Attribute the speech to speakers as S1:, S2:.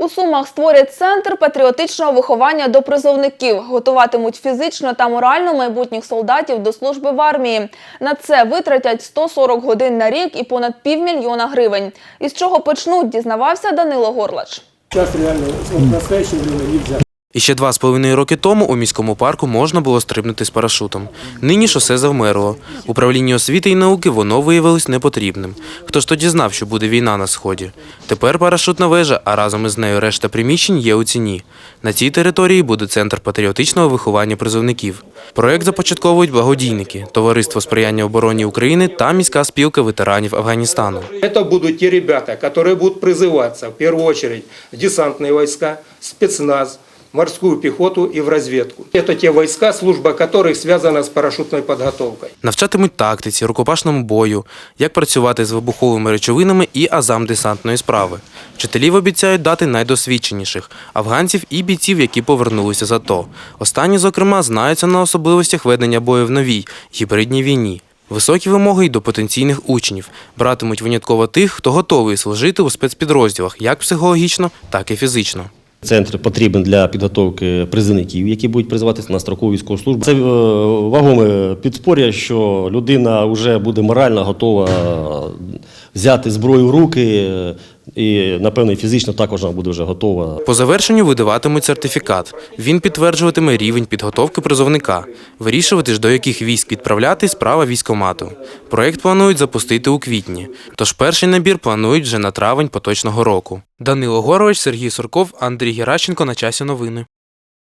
S1: У Сумах створять центр патріотичного виховання до призовників. Готуватимуть фізично та морально майбутніх солдатів до служби в армії. На це витратять 140 годин на рік і понад півмільйона гривень. Із чого почнуть, дізнавався Данило Горлач.
S2: Сейчас реально, в настоящее время нельзя.
S3: І ще два з половиною роки тому у міському парку можна було стрибнути з парашутом. Нині шосе завмерло. Управлінню освіти і науки воно виявилось непотрібним. Хто ж тоді знав, що буде війна на сході? Тепер парашутна вежа, а разом із нею решта приміщень є у ціні. На цій території буде центр патріотичного виховання призовників. Проект започатковують благодійники, товариство сприяння обороні України та міська спілка ветеранів Афганістану.
S4: Это будут те ребята, которые будут призываться в первую очередь в десантные войска, спецназ, морскую пехоту и в разведку. Это те войска, служба которых связана с парашютной подготовкой.
S3: Навчатимуть тактиці, рукопашному бою, як працювати з вибуховими речовинами і азам десантної справи. Вчителів обіцяють дати найдосвідченіших афганців і бійців, які повернулися з АТО. Останні, зокрема, знаються на особливостях ведення бою в новій гібридній війні. Високі вимоги й до потенційних учнів. Братимуть винятково тих, хто готовий служити у спецпідрозділах як психологічно, так і фізично.
S5: Центр потрібен для підготовки призовників, які будуть призиватися на строкову військову службу. Це е, вагоме підспоря, що людина вже буде морально готова взяти зброю в руки, і, напевно, фізично також вона буде вже готова
S3: По завершенню видаватимуть сертифікат. Він підтверджуватиме рівень підготовки призовника. Вирішувати ж, до яких військ відправляти, справа військомату. Проєкт планують запустити у квітні. Тож перший набір планують вже на травень поточного року. Данило Горович, Сергій Сурков, Андрій Геращенко на часі новини.